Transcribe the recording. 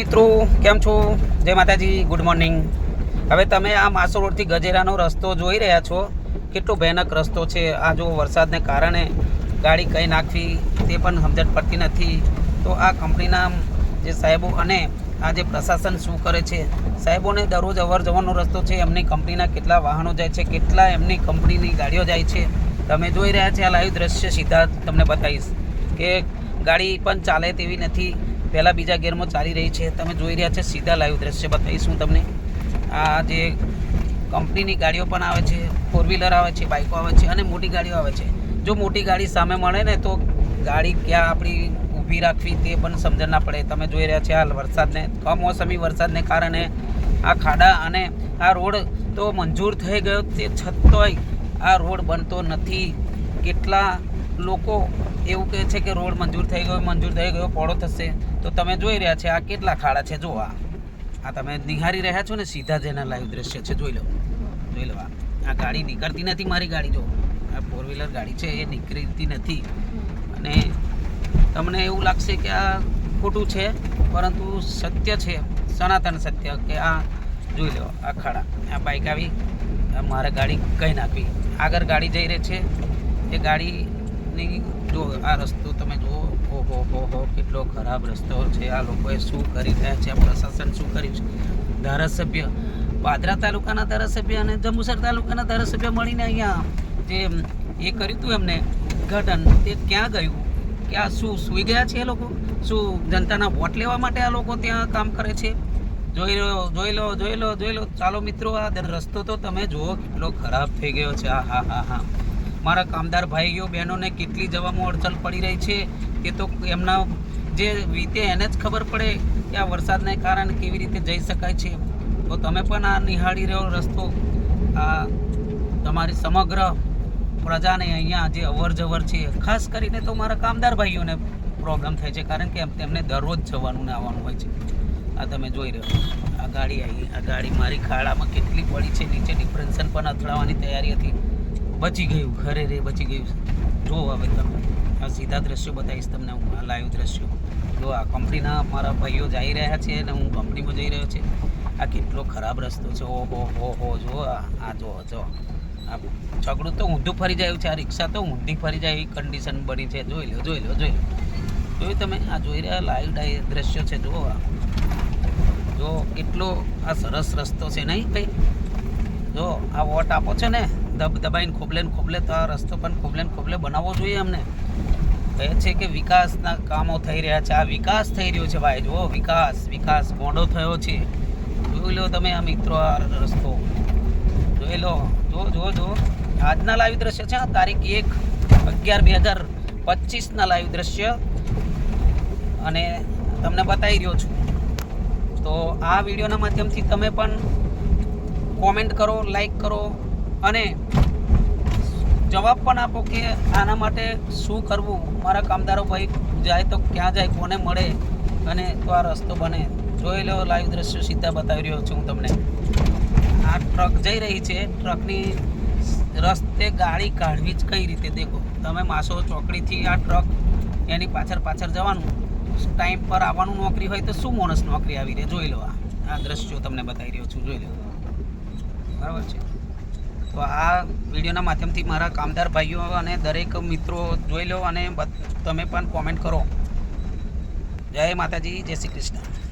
મિત્રો, કેમ છો? જય માતાજી ગુડ મોર્નિંગ હવે તમે આ માસો રોડથી ગજેરાનો રસ્તો જોઈ રહ્યા છો. કેટલો ભયાનક રસ્તો છે. આ જો વરસાદને કારણે ગાડી કઈ નાખવી તે પણ સમજણ પડતી નથી. તો આ કંપનીના જે સાહેબો અને આ જે પ્રશાસન શું કરે છે, સાહેબોને દરરોજ અવર જવાનો રસ્તો છે. એમની કંપનીના કેટલા વાહનો જાય છે, કેટલા એમની કંપનીની ગાડીઓ જાય છે. તમે જોઈ રહ્યા છે આ લાઈવ દ્રશ્ય સીધા તમને બતાવીશ કે ગાડી પણ ચાલે તેવી નથી. પહેલાં બીજા ગેરમાં ચાલી રહી છે. તમે જોઈ રહ્યા છે સીધા લાઈવ દ્રશ્ય બતાવીશું તમને. આ જે કંપનીની ગાડીઓ પણ આવે છે ફોર વ્હીલર આવે છે બાઇકો આવે છે અને મોટી ગાડીઓ આવે છે. જો મોટી ગાડી સામે મળે ને તો ગાડી ક્યાં આપણી ઊભી રાખવી તે પણ સમજણ ના પડે. તમે જોઈ રહ્યા છે આ વરસાદને, કમોસમી વરસાદને કારણે આ ખાડા અને આ રોડ તો મંજૂર થઈ ગયો તે છતાંય આ રોડ બનતો નથી. કેટલા લોકો એવું કહે છે કે રોડ મંજૂર થઈ ગયો, મંજૂર થઈ ગયો પોળો થશે. તો તમે જોઈ રહ્યા છે આ કેટલા ખાડા છે? જો આ. આ તમે નિહારી રહ્યા છો ને, સીધા જ એના લાઈવ દ્રશ્ય છે. જોઈ લો. જોઈ લો આ. આ ગાડી નીકળતી નથી મારી ગાડી જો આ ફોર વ્હીલર ગાડી છે, એ નીકળતી નથી. અને તમને એવું લાગશે કે આ ખોટું છે, પરંતુ સત્ય છે, સનાતન સત્ય કે આ જોઈ લો, આ ખાડા. આ બાઇક આવી મારે ગાડી કઈ નાખવી? આગળ ગાડી જઈ રહી છે. એ ગાડીની જો આ રસ્તો તમે જુઓ. ઓહો, હો હો કેટલો ખરાબ રસ્તો છે. આ લોકોએ શું કરી રહ્યા છે? આ પ્રશાસન શું કર્યું છે? ધારાસભ્ય, પાદરા તાલુકાના ધારાસભ્ય અને જંબુસર તાલુકાના ધારાસભ્ય મળીને અહીંયા જે એ કર્યું હતું એમને ઉદ્ઘાટન, તે ક્યાં ગયું? ક્યાં, શું સૂઈ ગયા છે એ લોકો? શું જનતાના વોટ લેવા માટે આ લોકો ત્યાં કામ કરે છે? જોઈ લો જોઈ લો જોઈ લો જોઈ લો. ચાલો મિત્રો, આ રસ્તો તો તમે જુઓ, કેટલો ખરાબ થઈ ગયો છે. આ, હા હા હા. મારા કામદાર ભાઈઓ, બહેનોને કેટલી જવામાં અડચણ પડી રહી છે તે તો એમના જે વીતે એને જ ખબર પડે કે આ વરસાદને કારણે કેવી રીતે જઈ શકાય છે. તો તમે પણ આ નિહાળી રહ્યો રસ્તો. આ તમારી સમગ્ર પ્રજાને અહીંયા જે અવર જવર છે, ખાસ કરીને તો મારા કામદાર ભાઈઓને પ્રોબ્લેમ થાય છે, કારણ કે તેમને દરરોજ જવાનું ને આવવાનું હોય છે. આ તમે જોઈ રહ્યો. આ ગાડી આવી આ ગાડી મારી ખાડામાં કેટલી પડી છે, નીચે ડિફરન્સન પણ અથડાવાની તૈયારી હતી. બચી ગયું ખરે રે બચી ગયું જો હવે તમે. આ સીધા દ્રશ્યો બતાવીશ તમને હું, આ લાઈવ દ્રશ્યો. જો આ કંપનીના મારા ભાઈઓ જઈ રહ્યા છે અને હું કંપનીમાં જઈ રહ્યો છે. આ કેટલો ખરાબ રસ્તો છે. ઓહો, હો હો જો આ જો જો આ છકડું તો ઊંધું ફરી જાય છે. આ રિક્ષા તો ઊંધી ફરી જાય એવી કન્ડિશન બની છે. જોઈ લો જોઈ લો જોઈ લો. જોયું તમે? આ જોઈ રહ્યા લાઈવ દ્રશ્યો છે. જુઓ, આ. જો કેટલો આ સરસ રસ્તો છે નહીં ભાઈ જો આ વોટ આપો છો ને? દબ દબાઈને ખોબલે ને ખોબલે, તો આ રસ્તો પણ ખોબલે ને ખોબલે બનાવવો જોઈએ અમને. કહે છે કે વિકાસના કામો થઈ રહ્યા છે. આ વિકાસ થઈ રહ્યો છે ભાઈ, જુઓ, વિકાસ વિકાસ મોડો થયો છે. જોઈ લો તમે આ મિત્રો, આ રસ્તો. જોઈ લો જો જો જો આજના લાઈવ દ્રશ્ય છે તારીખ એક અગિયાર બે હજાર પચીસના લાઈવ દ્રશ્ય. અને તમને બતાવી રહ્યો છું. તો આ વિડીયોના માધ્યમથી તમે પણ કોમેન્ટ કરો લાઈક કરો અને જવાબ પણ આપો કે આના માટે શું કરવું? મારા કામદારો ભાઈ જાય તો ક્યાં જાય, કોને મળે? અને તો આ રસ્તો બને. જોઈ લો લાઈવ દ્રશ્યો સીધા બતાવી રહ્યો છું હું તમને. આ ટ્રક જઈ રહી છે. ટ્રકની રસ્તે ગાડી કાઢવી જ કઈ રીતે દેખો? તમે માસો ચોકડીથી આ ટ્રક એની પાછળ પાછળ જવાનું. ટાઈમ પર આવવાનું નોકરી હોય તો શું માણસ નોકરી આવી રહે? જોઈ લો આ. આ દ્રશ્યો તમને બતાવી રહ્યો છું. જોઈ લો. બરાબર છે? તો આ વિડીયોના માધ્યમથી મારા કામદાર ભાઈઓ અને દરેક મિત્રો જોઈ લો અને તમે પણ કોમેન્ટ કરો. જય માતાજી, જય શ્રી કૃષ્ણ.